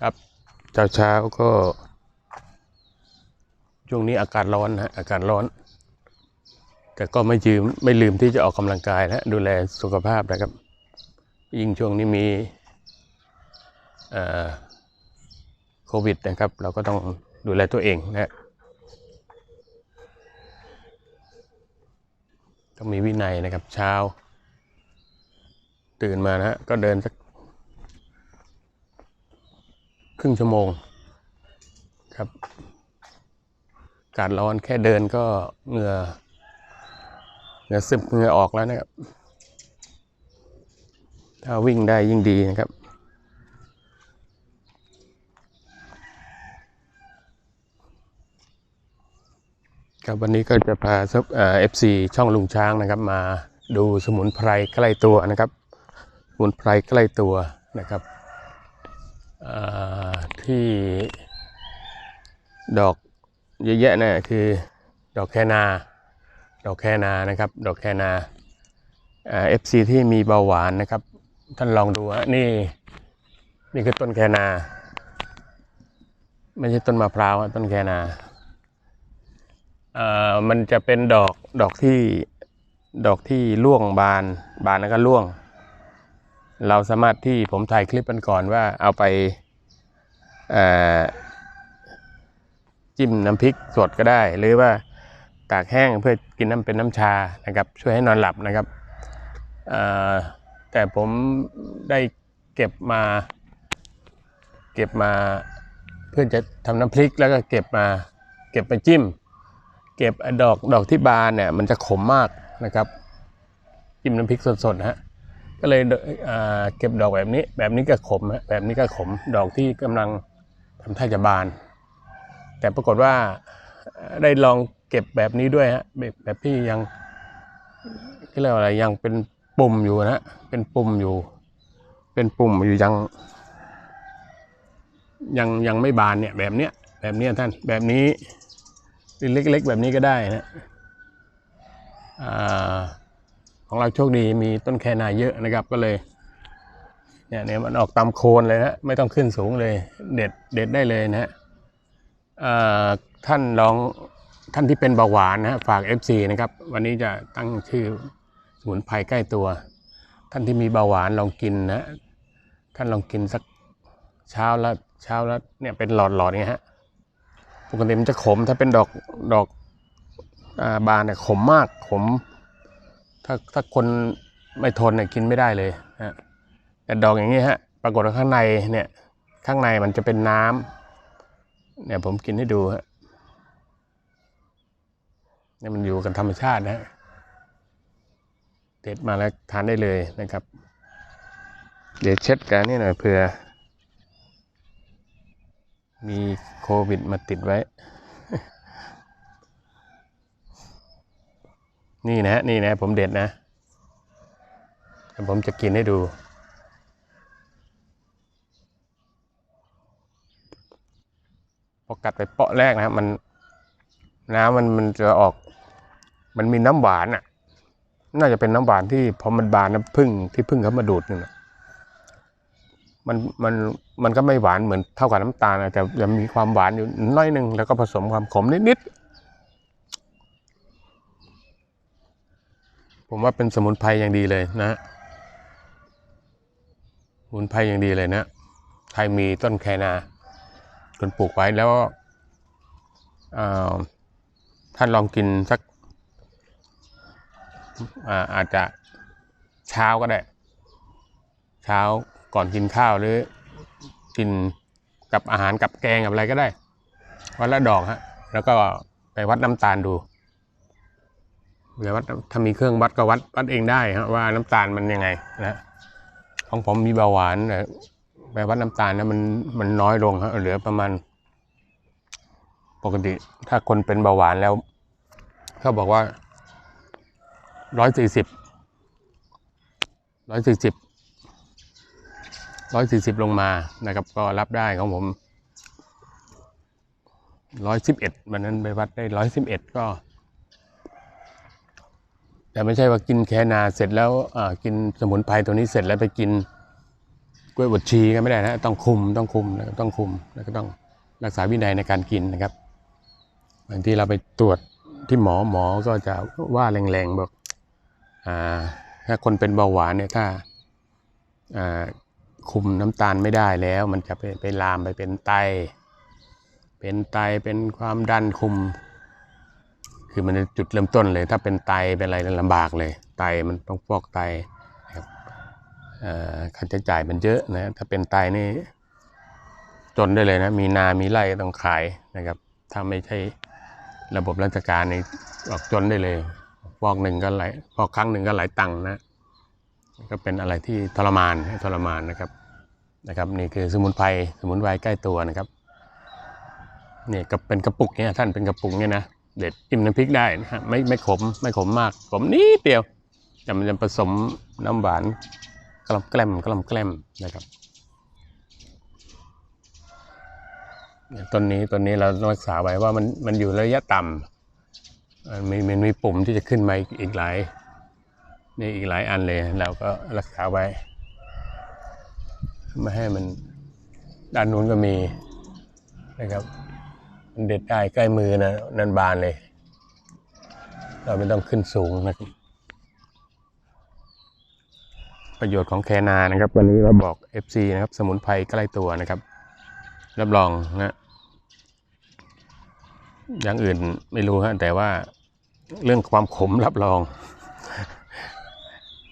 ครับเช้าเช้าก็ ช่วงนี้อากาศร้อนนะฮะอากาศร้อน แต่ก็ไม่ยืมไม่ลืมที่จะออกกำลังกายนะดูแลสุขภาพนะครับ ยิ่งช่วงนี้มีโควิดนะครับ เราก็ต้องดูแลตัวเองนะฮะต้องมีวินัยนะครับ เช้า ตื่นมานะฮะก็เดินสัก ค รึ่งชั่วโมงครับกาศร้อนแค่เดินก็เหงื่อเหงื่อซึมเหงื่อออกแล้วนะครับ ถ้าวิ่งได้ยิ่งดีนะครับครับวันนี้ก็จะพาซับเอฟซีช่องลุงช้างนะครับ มาดูสมุนไพรใกล้ตัวนะครับ สมุนไพรใกล้ตัวนะครับ ที่ดอกเยอะแยะนี่คือดอกแคนา ดอกแคนานะครับ ดอกแคนาเอฟซีที่มีเบาหวานนะครับ ท่านลองดูฮะนี่นี่คือต้นแคนา ไม่ใช่ต้นมะพร้าวอะต้นแคนาอ่ามันจะเป็นดอกดอกที่ดอกที่ร่วงบานบานแล้วก็ร่วง เราสามารถที่ผมถ่ายคลิปกันก่อนว่าเอาไปจิ้มน้ำพริกสดก็ได้ หรือว่าตากแห้งเพื่อกินน้ำเป็นน้ำชานะครับ ช่วยให้นอนหลับนะครับแต่ผมได้เก็บมา เก็บมาเพื่อจะทำน้ำพริกแล้วก็เก็บมาเก็บไปจิ้ม เก็บดอกดอกที่บานเนี่ยมันจะขมมากนะครับ จิ้มน้ำพริกสดๆนะฮะ ก็เลยเก็บดอกแบบนี้ แบบนี้ก็ขมฮะแบบนี้ก็ขมดอกที่กำลังทำท่าจะบาน แต่ปรากฏว่าได้ลองเก็บแบบนี้ด้วยฮะแบบแบบที่ยังที่เรียกว่าอะไรยังเป็นปุ่มอยู่นะฮะเป็นปุ่มอยู่ เป็นปุ่มอยู่ยัง ยังยังไม่บานเนี่ยแบบเนี้ยแบบเนี้ยท่านแบบนี้เล็กๆแบบนี้ก็ได้นะอ่า ของเราโชคดีมีต้นแคนาเยอะนะครับก็เลยเนี่ยเนี่ยมันออกตามโคนเลยนะไม่ต้องขึ้นสูงเลย เด็ดเด็ดได้เลยนะฮะท่านลองท่านที่เป็นเบาหวานนะฮะฝาก FC นะครับ วันนี้จะตั้งชื่อสมุนไพรใกล้ตัว ท่านที่มีเบาหวานลองกินนะท่านลองกินสักเช้าละเช้าละเนี่ยเป็นหลอดหลอดเนี่ยฮะปกติมันจะขมถ้าเป็นดอกดอกอาบานเนี่ยขมมากขม ถ้าถ้าคนไม่ทนเนี่ยกินไม่ได้เลยนะแต่ดอกอย่างนี้ฮะปรากฏว่าข้างในเนี่ยข้างในมันจะเป็นน้ำเนี่ยผมกินให้ดูฮะเนี่ยมันอยู่กับธรรมชาตินะฮะเด็ดมาแล้วทานได้เลยนะครับ เดี๋ยวเช็ดกันนี่หน่อยเผื่อมีโควิดมาติดไว้ นี่นะนี่นะผมเด็ดนะเดี๋ยวผมจะกินให้ดู พอกัดไปเปาะแรกนะมันน้ำมันมันจะออก มันมีน้ำหวานอะ น่าจะเป็นน้ำหวานที่พอมันบานน้ำผึ้งที่ผึ้งเขามาดูดนี่นะมันมันมันก็ไม่หวานเหมือนเท่ากับน้ำตาลนะแต่จะมีความหวานอยู่น้อยนึงแล้วก็ผสมความขมนิดๆ ผมว่าเป็นสมุนไพรอย่างดีเลยนะสมุนไพรอย่างดีเลยนะใครมีต้นแคนาคนปลูกไว้แล้วอ่อท่านลองกินสักอ่าอาจจะเช้าก็ได้ เช้าก่อนกินข้าวหรือกินกับอาหารกับแกงกับอะไรก็ได้ วันละดอกฮะ แล้วก็ไปวัดน้ำตาลดู เดี๋ยววัดถ้ามีเครื่องวัดก็วัดวัดเองได้ฮะว่าน้ำตาลมันยังไงนะของผมมีเบาหวานแต่ไปวัดน้ำตาลนะมันมันน้อยลงฮะเหลือประมาณ ปกติ ถ้าคนเป็นเบาหวานแล้วเขาบอกว่าร้อยสี่สิบร้อยสี่สิบร้อยสี่สิบลงมานะครับ ก็รับได้ของผมร้อยสิบเอ็ดวันนั้นไปวัดได้ร้อยสิบเอ็ดก็ แต่ไม่ใช่ว่ากินแคนาเสร็จแล้วกินสมุนไพรตัวนี้เสร็จแล้วไปกินกล้วยบดชีก็ไม่ได้นะต้องคุมต้องคุมนะครับต้องคุมแล้วก็ต้องรักษาวินัยในการกินนะครับบางทีเราไปตรวจที่หมอหมอก็จะว่าแรงๆบอกอถ้าคนเป็นเบาหวานเนี่ยถ้าคุมน้ำตาลไม่ได้แล้ว มันจะไปไปลามไปเป็นไต เป็นไตเป็นความดันคุม คือมันจุดเริ่มต้นเลย ถ้าเป็นไตเป็นอะไรลำบากเลย ไตมันต้องฟอกไตครับค่าใช้จ่ายมันเยอะนะถ้าเป็นไตนี่จนได้เลยนะ มีนามีไร่ต้องขายนะครับ ถ้าไม่ใช่ระบบราชการนี่ออกจนได้เลยฟอกหนึ่งก็หลายฟอกครั้งหนึ่งก็หลายตังค์นะ ก็เป็นอะไรที่ทรมานทรมานนะครับนะครับนี่คือสมุนไพรสมุนไพรใกล้ตัวนะครับนี่ก็เป็นกระปุกเนี่ยท่านเป็นกระปุกเนี่ยนะ เด็ดจิ้มน้ำพริกได้นะฮะไม่ไม่ขมไม่ขมมากขมนิดเดียวแต่มันจะผสมน้ำหวานกล่อมแกล้มกล่อมแกล้มนะครับต้นนี้ต้นนี้เรารักษาไว้ว่ามันมันอยู่ระยะต่ำมันมีมันมีปุ่มที่จะขึ้นมาอีกหลายนี่อีกหลายอันเลยเราก็รักษาไว้ไม่ให้มันด้านนู้นก็มีนะครับ เด็ดได้ใกล้มือนะนันบานเลย เราไม่ต้องขึ้นสูงนะครับ ประโยชน์ของแคนานะครับ วันนี้เราบอก FC นะครับ สมุนไพรใกล้ตัวนะครับ รับรองนะอย่างอื่นไม่รู้ฮะแต่ว่าเรื่องความขมรับรอง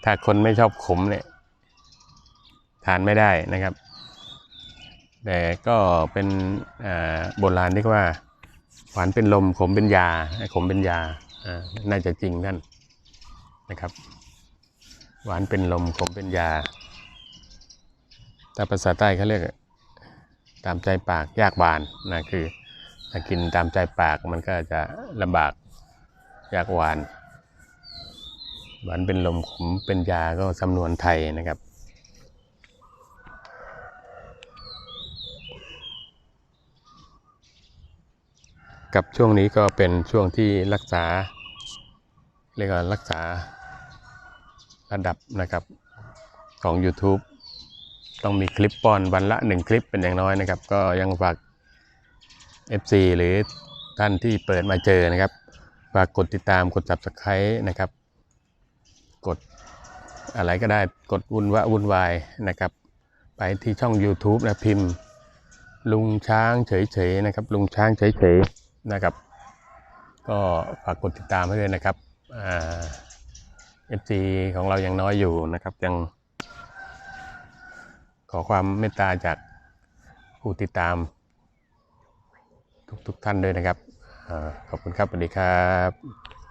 ถ้าคนไม่ชอบขมเนี่ย ทานไม่ได้นะครับ แต่ก็เป็นโบราณเรียกว่าหวานเป็นลมขมเป็นยาขมเป็นยาน่าจะจริงท่านนะครับ หวานเป็นลมขมเป็นยาถ้าภาษาใต้เขาเรียกตามใจปากยากบานนะคือถ้ากินตามใจปากมันก็จะลำบากยากหวานหวานเป็นลมขมเป็นยาก็สำนวนไทยนะครับ กับช่วงนี้ก็เป็นช่วงที่รักษาเรียกว่ารักษาระดับนะครับของ YouTube ต้องมีคลิปป้อนวันละหนึ่งคลิปเป็นอย่างน้อยนะครับ ก็ยังฝาก FC หรือท่านที่เปิดมาเจอนะครับ ฝากกดติดตามกด Subscribe นะครับ กดอะไรก็ได้กดวุ่นวะวุ่นวายนะครับ ไปที่ช่อง YouTube นะพิมพ์ ลุงช้างเฉยๆนะครับ ลุงช้างเฉยๆ นะครับ ก็ฝากกดติดตามให้ด้วยนะครับเอ่า FC ของเรายังน้อยอยู่นะครับยัง ขอความเมตตาจากผู้ติดตาม ทุกๆท่านด้วยนะครับอขอบคุณครับสวัสดีครับ